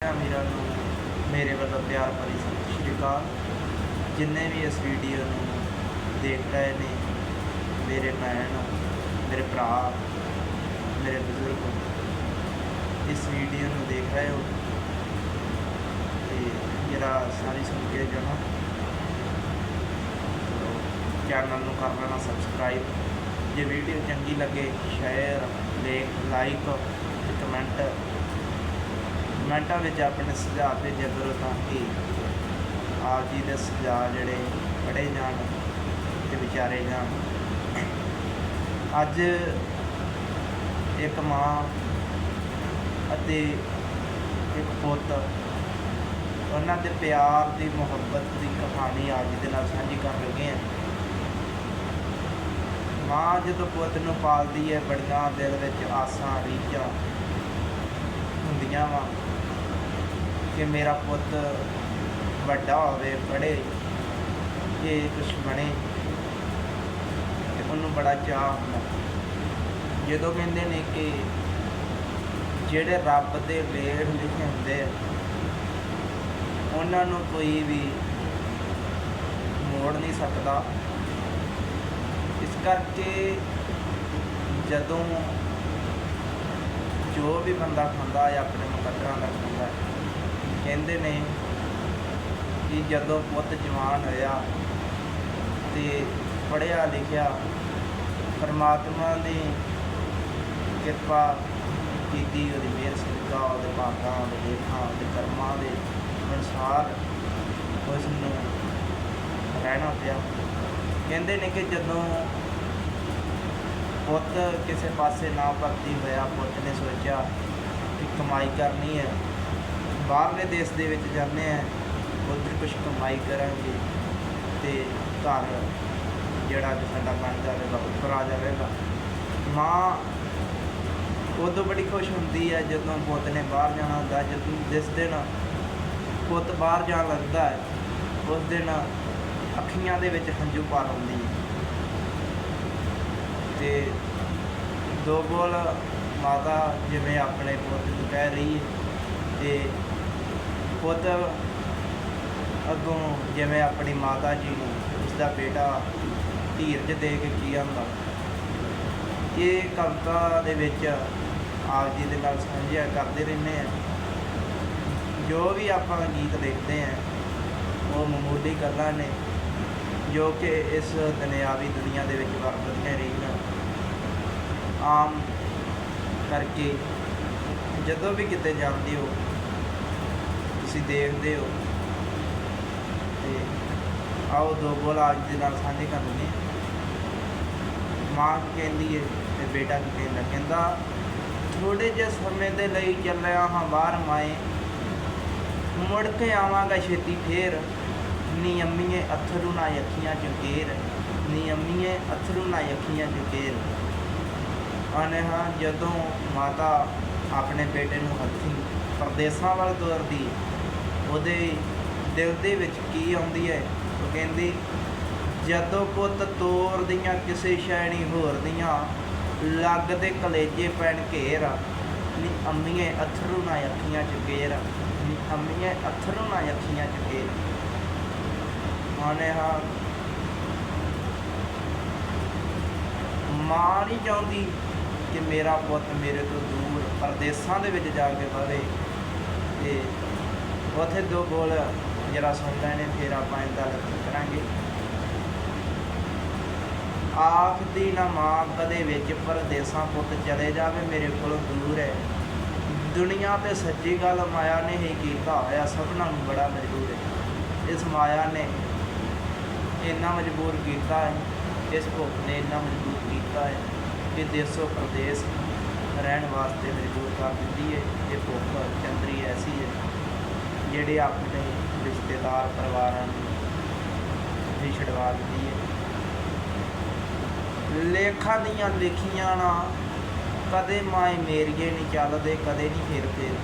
ਵੀਰਾਂ ਨੂੰ ਮੇਰੇ ਵੱਲੋਂ ਪਿਆਰ ਭਰੀ ਸਤਿ ਸ਼੍ਰੀ ਅਕਾਲ। ਜਿੰਨੇ ਵੀ ਇਸ ਵੀਡੀਓ ਨੂੰ ਦੇਖ ਰਹੇ ਨੇ, ਮੇਰੇ ਭੈਣ, ਮੇਰੇ ਭਰਾ, ਮੇਰੇ ਬਜ਼ੁਰਗ, ਇਸ ਵੀਡੀਓ ਨੂੰ ਦੇਖ ਰਹੇ ਹੋ ਤੇ ਜਿਹੜਾ ਸਾਰੀ ਸੁਣ ਕੇ ਜਣਾ ਚੈਨਲ ਨੂੰ ਕਰ ਲੈਣਾ ਸਬਸਕ੍ਰਾਈਬ ਜੇ ਵੀਡੀਓ ਚੰਗੀ ਲੱਗੇ ਸ਼ੇਅਰ ਲੇਖ ਲਾਈਕ ਤੇ ਕਮੈਂਟ ਕਮੈਂਟਾਂ ਵਿੱਚ ਆਪਣੇ ਸੁਝਾਅ ਭੇਜਿਆ ਕਰੋ ਤਾਂ ਕਿ ਆਪ ਜੀ ਦੇ ਸੁਝਾਅ ਜਿਹੜੇ ਪੜ੍ਹੇ ਜਾਣ ਤੇ ਵਿਚਾਰੇ ਜਾਣ। ਅੱਜ ਇੱਕ ਮਾਂ ਅਤੇ ਇੱਕ ਪੁੱਤ, ਉਹਨਾਂ ਦੇ ਪਿਆਰ ਦੀ ਮੁਹੱਬਤ ਦੀ ਕਹਾਣੀ ਅੱਜ ਦੇ ਨਾਲ ਸਾਂਝੀ ਕਰਨ ਲੱਗੇ ਹਾਂ। ਮਾਂ ਜਦੋਂ ਪੁੱਤ ਨੂੰ ਪਾਲਦੀ ਹੈ, ਬੜੀਆਂ ਦਿਲ ਵਿੱਚ ਆਸਾਂ, ਰੀਝਾਂ ਹੁੰਦੀਆਂ ਵਾ। ਕਿ ਮੇਰਾ ਪੁੱਤ ਵੱਡਾ ਹੋਵੇ, ਪੜ੍ਹੇ ਇਹ ਕੁਛ ਬਣੇ ਤੇ ਉਹਨੂੰ ਬੜਾ ਚਾਹ ਹੁੰਦਾ। ਜਦੋਂ ਕਹਿੰਦੇ ਨੇ ਕਿ ਜਿਹੜੇ ਰੱਬ ਦੇ ਲੇਖ ਲਿਖੇ ਹੁੰਦੇ ਉਹਨਾਂ ਨੂੰ ਕੋਈ ਵੀ ਮੋੜ ਨਹੀਂ ਸਕਦਾ। ਇਸ ਕਰਕੇ ਜਦੋਂ ਜੋ ਵੀ ਬੰਦਾ ਖਾਂਦਾ ਹੈ ਆਪਣੇ ਮੁਕੱਦਰਾਂ ਦਾ ਖਾਂਦਾ ਹੈ ਕਹਿੰਦੇ ਨੇ ਕਿ ਜਦੋਂ ਪੁੱਤ ਜਵਾਨ ਹੋਇਆ ਤੇ ਪੜ੍ਹਿਆ ਲਿਖਿਆ, ਪਰਮਾਤਮਾ ਦੀ ਕਿਰਪਾ ਕੀਤੀ ਉਹਦੀ ਮਿਹਰ ਸਦਕਾ, ਉਹਦੇ ਭਾਗਾਂ, ਉਹਦੇ ਲੇਖਾਂ, ਉਹਦੇ ਕਰਮਾਂ ਦੇ ਅਨੁਸਾਰ ਉਸ ਨੂੰ ਰਹਿਣਾ ਪਿਆ। ਕਹਿੰਦੇ ਨੇ ਕਿ ਜਦੋਂ ਪੁੱਤ ਕਿਸੇ ਪਾਸੇ ਨਾ ਭਰਤੀ ਹੋਇਆ, ਪੁੱਤ ਨੇ ਸੋਚਿਆ ਕਿ ਕਮਾਈ ਕਰਨੀ ਹੈ ਬਾਹਰਲੇ ਦੇਸ਼ ਦੇ ਵਿੱਚ ਜਾਂਦੇ ਆ, ਉੱਧਰ ਕੁਝ ਕਮਾਈ ਕਰਾਂਗੇ ਤੇ ਘਰ ਜਿਹੜਾ ਕਿ ਸਾਡਾ ਬਣ ਜਾਵੇਗਾ, ਉੱਪਰ ਆ ਜਾਵੇਗਾ। ਮਾਂ ਉਦੋਂ ਬੜੀ ਖੁਸ਼ ਹੁੰਦੀ ਹੈ ਜਦੋਂ ਪੁੱਤ ਨੇ ਬਾਹਰ ਜਾਣਾ ਹੁੰਦਾ ਜਦੋਂ ਜਿਸ ਦਿਨ ਪੁੱਤ ਬਾਹਰ ਜਾਣ ਲੱਗਦਾ ਹੈ, ਉਸ ਦਿਨ ਅੱਖੀਆਂ ਦੇ ਵਿੱਚ ਹੰਝੂ ਭਰ ਆਉਂਦੀ ਹੈ। ਤੇ ਦੋ ਬੋਲ ਮਾਤਾ ਜਿਵੇਂ ਆਪਣੇ ਪੁੱਤ ਨੂੰ ਕਹਿ ਰਹੀ ਹੈ, ਤੇ ਪੁੱਤ ਅੱਗੋਂ ਜਿਵੇਂ ਆਪਣੀ ਮਾਤਾ ਜੀ ਨੂੰ ਉਸਦਾ ਬੇਟਾ ਧੀਰਜ ਦੇ ਕੇ ਕੀ ਆਂਦਾ ਇਹ ਕਵਿਤਾ ਦੇ ਵਿੱਚ ਆਪ ਜੀ ਦੇ ਨਾਲ ਸਾਂਝਿਆ ਕਰਦੇ ਰਹਿੰਦੇ ਆ। ਜੋ ਵੀ ਆਪਾਂ ਗੀਤ ਲਿਖਦੇ ਆ, ਉਹ ਮਾਮੂਲੀ ਗੱਲਾਂ ਨੇ, ਜੋ ਕਿ ਇਸ ਦੁਨਿਆਵੀ ਦੁਨੀਆ ਦੇ ਵਿੱਚ ਵਰਤਦੀਆਂ ਰਹੀਆਂ। ਆਮ ਕਰਕੇ ਜਦੋਂ ਵੀ ਕਿਤੇ ਜਾਂਦੇ ਹੋ ਤੁਸੀਂ ਦੇਖਦੇ ਹੋ। ਤੇ ਆਓ ਦੋ ਬੋਲ ਅੱਜ ਦੇ ਨਾਲ ਸਾਂਝੇ ਕਰਨਗੇ ਮਾਂ ਕੀ ਕਹਿੰਦੀ ਹੈ ਤੇ ਬੇਟਾ ਕੀ ਕਹਿੰਦਾ ਕਹਿੰਦਾ ਥੋੜੇ ਜਿਹੇ ਸਮੇਂ ਦੇ ਲਈ ਚੱਲਿਆ ਹਾਂ ਬਾਹਰ ਮਾਏ। ਮੁੜ ਕੇ ਆਵਾਂਗਾ ਛੇਤੀ ਫੇਰ। ਨੀ ਅੰਮੀਏ ਅਥਰੂ ਨਾ ਅੱਖੀਆਂ ਚ ਗੇਰ ਨੀ ਅੰਮੀਏ ਅਥਰੂ ਨਾ ਅੱਖੀਆਂ ਚ ਗੇਰ ਆਨੇ ਹਾਂ ਜਦੋਂ ਮਾਤਾ ਆਪਣੇ ਬੇਟੇ ਨੂੰ ਹੱਥੀਂ ਪਰਦੇਸਾਂ ਵੱਲ ਤੋਰਦੀ ਉਹਦੇ ਦਿਲ ਦੇ ਵਿੱਚ ਕੀ ਆਉਂਦੀ ਹੈ? ਉਹ ਕਹਿੰਦੀ, ਜਦੋਂ ਪੁੱਤ ਤੋਰਦੀਆਂ ਕਿਸੇ ਸ਼ੈਣੀ ਹੋਰ ਦੀਆਂ ਲੱਗਦੇ ਕਲੇਜੇ ਪੈਣ ਘੇਰ, ਨੀ ਅੰਮੀਏ ਅਥਰੂ ਨਾ ਅੱਖੀਆਂ ਚ ਗੇਰ ਨੀ ਅੰਮੀਏ ਅਥਰੂ ਨਾ ਅੱਖੀਆਂ ਚ ਗੇਰ ਆਨੇ ਹਾਂ, ਮਾਂ ਨਹੀਂ ਚਾਹੁੰਦੀ ਕਿ ਮੇਰਾ ਪੁੱਤ ਮੇਰੇ ਤੋਂ ਦੂਰ, ਪਰਦੇਸਾਂ ਦੇ ਵਿੱਚ ਜਾ ਕੇ ਬਵੇ ਤੇ ਉਥੇ ਦੋ ਬੋਲ ਜਰਾ ਸੁਣ ਲੈਣੇ ਫਿਰ ਆਪਾਂ ਇਹਦਾ ਲੱਗ ਕਰਾਂਗੇ। ਆਖਦੀ ਨਾ ਮਾਂ ਕਦੇ ਵਿੱਚ ਪਰਦੇਸਾਂ ਪੁੱਤ ਚਲੇ ਜਾਵੇ, ਮੇਰੇ ਕੋਲ ਦੂਰ ਹੈ। ਦੁਨੀਆ ਤੇ ਸੱਚੀ ਗੱਲ ਮਾਇਆ ਨੇ ਹੀ ਕੀਤਾ ਹੋਇਆ ਸਭਨਾਂ ਨੂੰ ਬੜਾ ਮਜਬੂਰ ਹੈ। ਇਸ ਮਾਇਆ ਨੇ ਇੰਨਾ ਮਜਬੂਰ ਕੀਤਾ ਹੈ, ਇਸ ਭੁੱਖ ਨੇ ਇੰਨਾ ਮਜਬੂਰ ਕੀਤਾ ਹੈ ਕਿ ਦੇਸੋ ਪ੍ਰਦੇਸ ਰਹਿਣ ਵਾਸਤੇ ਮਜਬੂਰ ਕਰ ਦਿੰਦੀ ਹੈ। ਇਹ ਭੁੱਖ ਚੰਦਰੀ ਐਸੀ ਹੈ, ਜਿਹੜੇ ਆਪਣੇ ਰਿਸ਼ਤੇਦਾਰ ਪਰਿਵਾਰਾਂ ਨੂੰ ਵੀ ਛਡਵਾ ਦਿੰਦੀ ਹੈ। ਲੇਖਾਂ ਦੀਆਂ ਲਿਖੀਆਂ ਨਾ ਕਦੇ ਮਾਏ ਮੇਰੀਏ ਨਹੀਂ ਚੱਲਦੇ, ਕਦੇ ਨਹੀਂ ਫੇਰ ਫੇਰ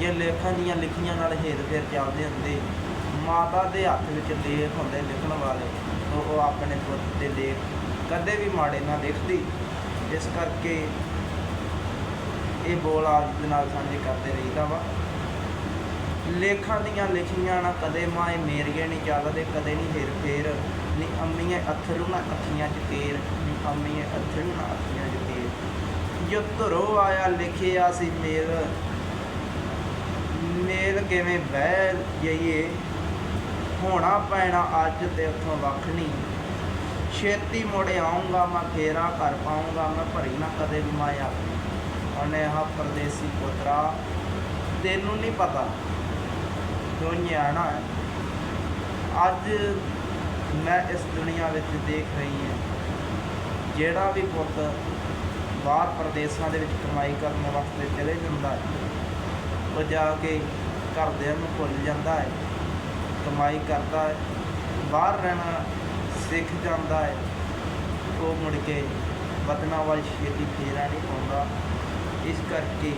ਜੇ ਲੇਖਾਂ ਦੀਆਂ ਲਿਖੀਆਂ ਨਾਲ ਹੇਰ ਫੇਰ ਚੱਲਦੇ ਹੁੰਦੇ, ਮਾਤਾ ਦੇ ਹੱਥ ਵਿੱਚ ਲੇਖ ਹੁੰਦੇ ਲਿਖਣ ਵਾਲੇ ਉਹ ਉਹ ਆਪਣੇ ਪੁੱਤ ਦੇ ਲੇਖ ਕਦੇ ਵੀ ਮਾੜੇ ਨਾ ਲਿਖਦੀ। ਇਸ ਕਰਕੇ ਇਹ ਬੋਲ ਆਜ ਦੇ ਨਾਲ ਸਾਂਝੇ ਕਰਦੇ ਰਹੀਦਾ ਵਾ। ਲੇਖਾਂ ਦੀਆਂ ਲਿਖੀਆਂ ਨਾ ਕਦੇ ਮਾਏ ਮੇਰੀਏ ਨਹੀਂ ਚੱਲਦੇ, ਕਦੇ ਨਹੀਂ ਹਿਰ ਫੇਰ। ਨੀ ਅੰਮੀਏ ਅਥਰੂ ਨਾ ਅੱਖੀਆਂ ਚ ਤੇਰ, ਨੀ ਅੰਮੀਏ ਅਥਰੂ ਨਾ ਅੱਖੀਆਂ ਚ ਤੇਰ। ਜੋ ਧਰੋ ਆਇਆ ਲਿਖਿਆ ਸੀ ਮੇਲ ਮੇਲ ਕਿਵੇਂ ਬਹਿ ਜਾਈਏ? ਹੋਣਾ ਪੈਣਾ ਅੱਜ ਤੇ ਉੱਥੋਂ ਵੱਖ ਨਹੀਂ। ਛੇਤੀ ਮੁੜ ਆਉਂਗਾ ਮੈਂ, ਫੇਰਾ ਕਰ ਪਾਉਂਗਾ ਮੈਂ, ਭਰੀ ਨਾ ਕਦੇ ਵੀ ਮਾਇਆ ਉਹਨੇ ਹਾ ਪਰਦੇਸੀ ਪੁੱਤਰਾ, ਤੈਨੂੰ ਨਹੀਂ ਪਤਾ। ਤੂੰ ਨਿਆਣਾ ਹੈ ਅੱਜ ਮੈਂ ਇਸ ਦੁਨੀਆ ਵਿੱਚ ਦੇਖ ਰਹੀ ਹਾਂ। ਜਿਹੜਾ ਵੀ ਪੁੱਤ ਬਾਹਰ ਪ੍ਰਦੇਸਾਂ ਦੇ ਵਿੱਚ ਕਮਾਈ ਕਰਨ ਵਾਸਤੇ ਚਲੇ ਜਾਂਦਾ ਹੈ, ਉਹ ਜਾ ਕੇ ਘਰਦਿਆਂ ਨੂੰ ਭੁੱਲ ਜਾਂਦਾ ਹੈ, ਕਮਾਈ ਕਰਦਾ ਹੈ, ਬਾਹਰ ਰਹਿਣਾ ਸਿੱਖ ਜਾਂਦਾ ਹੈ। ਉਹ ਮੁੜ ਕੇ ਵਤਨਾਂ ਵੱਲ ਛੇਤੀ ਫੇਰਾ ਨਹੀਂ ਪਾਉਂਦਾ। ਇਸ ਕਰਕੇ।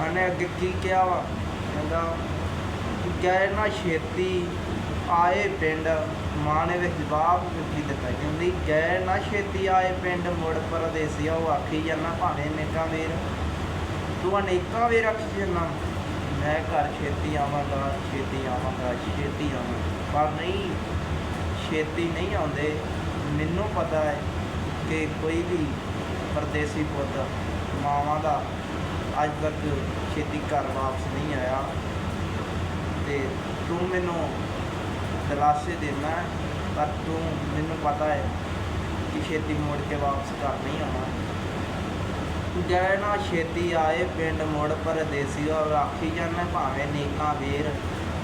ਉਹਨੇ ਅੱਗੇ ਕੀ ਕਿਹਾ ਵਾ? ਕਹਿੰਦਾ ਕਿ ਗਏ ਨਾ ਛੇਤੀ ਆਏ ਪਿੰਡ ਮਾਂ ਨੇ ਵਿੱਚ ਜਵਾਬ ਕੀ ਦਿੱਤਾ। ਕਹਿੰਦੀ ਗਏ ਨਾ ਛੇਤੀ ਆਏ ਪਿੰਡ ਮੁੜ ਪਰਦੇਸੀਆ ਉਹ ਆਖੀ ਜਾਂਦਾ ਭਾਵੇਂ ਨੇਕਾਂ ਵੀਰ ਤੂੰ ਅਨੇਕਾਂ ਵੇਰ ਆਖੀ ਜਾਂਦਾ। ਮੈਂ ਘਰ ਛੇਤੀ ਆਵਾਂਗਾ ਛੇਤੀ ਆਵਾਂਗਾ ਛੇਤੀ ਆਵਾਂਗਾ। ਪਰ ਨਹੀਂ ਛੇਤੀ ਨਹੀਂ ਆਉਂਦੇ। ਮੈਨੂੰ ਪਤਾ ਹੈ ਕਿ ਕੋਈ ਵੀ ਪਰਦੇਸੀ ਪੁੱਤ ਮਾਵਾਂ ਦਾ ਅੱਜ ਤੱਕ ਛੇਤੀ ਘਰ ਵਾਪਸ ਨਹੀਂ ਆਇਆ। ਤੇ ਤੂੰ ਮੈਨੂੰ ਦਿਲਾਸੇ ਦੇਣਾ ਪਰ ਤੂੰ ਮੈਨੂੰ ਪਤਾ ਹੈ ਕਿ ਛੇਤੀ ਮੁੜ ਕੇ ਵਾਪਸ ਘਰ ਨਹੀਂ ਆਉਣਾ। ਗਏ ਨਾ ਛੇਤੀ ਆਏ ਪਿੰਡ ਮੁੜ ਪਰਦੇਸੀ ਔਰ ਆਖੀ ਜਾਣਾ ਭਾਵੇਂ ਨੀਕਾਂ ਵੇਰ,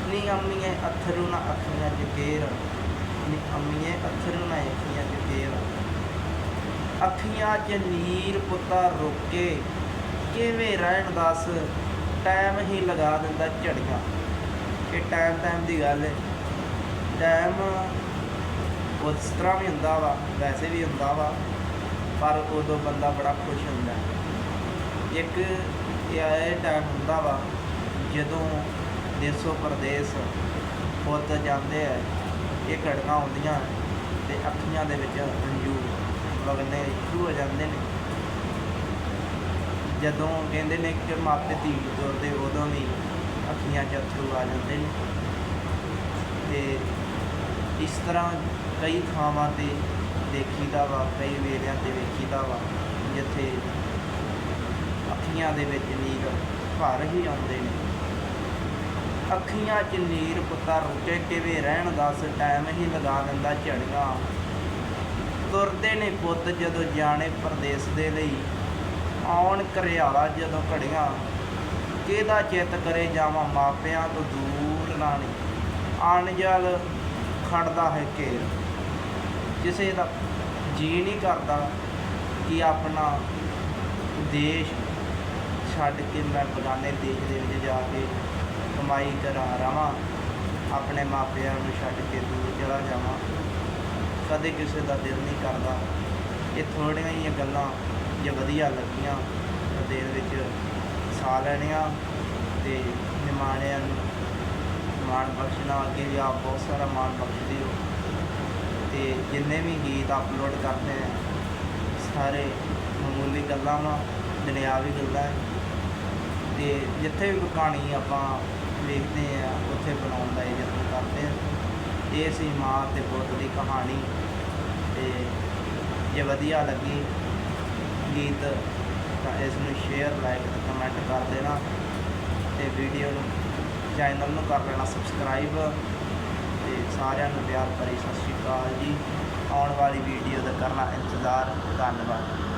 ਨੀ ਅੰਮੀਏ ਅਥਰੂ ਨਾ ਅੱਖੀਆਂ ਜਕੇਰ ਨੀ ਅੰਮੀਏ ਅਥਰੂ ਨਾ ਅੱਖੀਆਂ 'ਚ ਨੀਰ ਪੁੱਤਾ ਰੋਕੇ। ਕਿਵੇਂ ਰਹਿਣ ਦੱਸ ਟਾਈਮ ਹੀ ਲਗਾ ਦਿੰਦਾ ਝੜੀਆਂ ਇਹ ਟਾਈਮ ਟਾਈਮ ਦੀ ਗੱਲ ਹੈ ਟਾਈਮ ਉਸ ਤਰ੍ਹਾਂ ਵੀ ਹੁੰਦਾ ਵਾ, ਵੈਸੇ ਵੀ ਹੁੰਦਾ ਵਾ, ਪਰ ਉਦੋਂ ਬੰਦਾ ਬੜਾ ਖੁਸ਼ ਹੁੰਦਾ ਇੱਕ ਇਹ ਇਹ ਟਾਈਮ ਹੁੰਦਾ ਵਾ, ਜਦੋਂ ਦੇਸੋ ਪਰਦੇਸ ਪੁੱਤ ਜਾਂਦੇ ਆ, ਇਹ ਘਟਨਾ ਹੁੰਦੀਆਂ ਤੇ ਅੱਖੀਆਂ ਦੇ ਵਿੱਚ ਵਗਨੇ ਸ਼ੁਰੂ ਹੋ ਜਾਂਦੇ ਨੇ। ਜਦੋਂ ਕਹਿੰਦੇ ਨੇ ਕਿ ਮਾਪੇ ਧੀ ਤੁਰਦੇ ਉਦੋਂ ਵੀ ਅੱਖੀਆਂ 'ਚ ਅੱਥਰੂ ਆ ਜਾਂਦੇ ਨੇ। ਤੇ ਇਸ ਤਰ੍ਹਾਂ ਕਈ ਥਾਵਾਂ ਤੇ ਦੇਖੀਦਾ ਵਾ, ਕਈ ਵੇਲਿਆਂ ਤੇ ਵੇਖੀਦਾ ਵਾ, ਜਿੱਥੇ ਅੱਖੀਆਂ ਦੇ ਵਿੱਚ ਨੀਰ ਭਰ ਹੀ ਆਉਂਦੇ ਨੇ। ਅੱਖੀਆਂ 'ਚ ਨੀਰ ਪੁੱਤਾ ਰੁਕੇ ਕਿਵੇਂ ਰਹਿਣ ਦੱਸ ਟਾਈਮ ਹੀ ਲਗਾ ਦਿੰਦਾ ਝੜੀਆਂ। ਤੁਰਦੇ ਨੇ ਪੁੱਤ ਜਦੋਂ ਜਾਣੇ ਪਰਦੇਸ ਦੇ ਲਈ, ਆਉਣ ਘਰਿਆਲਾ ਜਦੋਂ ਘੜੀਆਂ, ਕਿਹਦਾ ਚਿੱਤ ਕਰੇ ਜਾਵਾਂ ਮਾਪਿਆਂ ਤੋਂ ਦੂਰ ਨਾਣੀ ਅਣਜਲ ਖੜਦਾ ਹੈ ਘੇਰ। ਕਿਸੇ ਦਾ ਜੀ ਨਹੀਂ ਕਰਦਾ ਕਿ ਆਪਣਾ ਦੇਸ਼ ਛੱਡ ਕੇ ਮੈਂ ਬਗਾਨੇ ਦੇਸ਼ ਦੇ ਵਿੱਚ ਜਾ ਕੇ ਕਮਾਈ ਕਰਾ ਰਵਾਂ ਆਪਣੇ ਮਾਪਿਆਂ ਨੂੰ ਛੱਡ ਕੇ ਦੂਰ ਚਲਾ ਜਾਵਾਂ। ਕਦੇ ਕਿਸੇ ਦਾ ਦਿਲ ਨਹੀਂ ਕਰਦਾ। ਇਹ ਥੋੜ੍ਹੀਆਂ ਹੀ ਗੱਲਾਂ ਜੇ ਵਧੀਆ ਲੱਗੀਆਂ ਤਾਂ ਦਿਲ ਵਿੱਚ ਸਾਹ ਲੈਣੀਆਂ ਤੇ ਨਿਮਾਣਿਆਂ ਨੂੰ ਮਾਣ ਬਖਸ਼ਣਾ। ਅੱਗੇ ਵੀ ਆਪ ਬਹੁਤ ਸਾਰਾ ਮਾਣ ਬਖਸ਼ਦੇ ਹੋ। ਤੇ ਜਿੰਨੇ ਵੀ ਗੀਤ ਅਪਲੋਡ ਕਰਦੇ ਆ, ਸਾਰੇ ਮਾਮੂਲੀ ਗੱਲਾਂ ਵਾ, ਦੁਨਿਆਵੀ ਗੱਲਾਂ ਹੈ। ਤੇ ਜਿੱਥੇ ਵੀ ਕੋਈ ਕਹਾਣੀ ਆਪਾਂ ਵੇਖਦੇ ਆ, ਉੱਥੇ ਬਣਾਉਣ ਦਾ ਯਤਨ ਕਰਦੇ ਆ। ਇਹ ਸੀ ਮਾਂ ਤੇ ਪੁੱਤ ਦੀ ਕਹਾਣੀ। ਤੇ ਜੇ ਵਧੀਆ ਲੱਗੀ ਗੀਤ, ਤਾਂ ਇਸ ਨੂੰ ਸ਼ੇਅਰ ਲਾਈਕ ਤੇ ਕਮੈਂਟ ਕਰ ਦੇਣਾ। ਤੇ ਵੀਡੀਓ ਨੂੰ ਚੈਨਲ ਨੂੰ ਕਰ ਲੈਣਾ ਸਬਸਕ੍ਰਾਈਬ ਤੇ ਸਾਰਿਆਂ ਨੂੰ ਪਿਆਰ ਭਰੀ ਸਤਿ ਸ਼੍ਰੀ ਅਕਾਲ ਜੀ। ਆਉਣ ਵਾਲੀ ਵੀਡੀਓ ਦਾ ਕਰਨਾ ਇੰਤਜ਼ਾਰ। ਧੰਨਵਾਦ।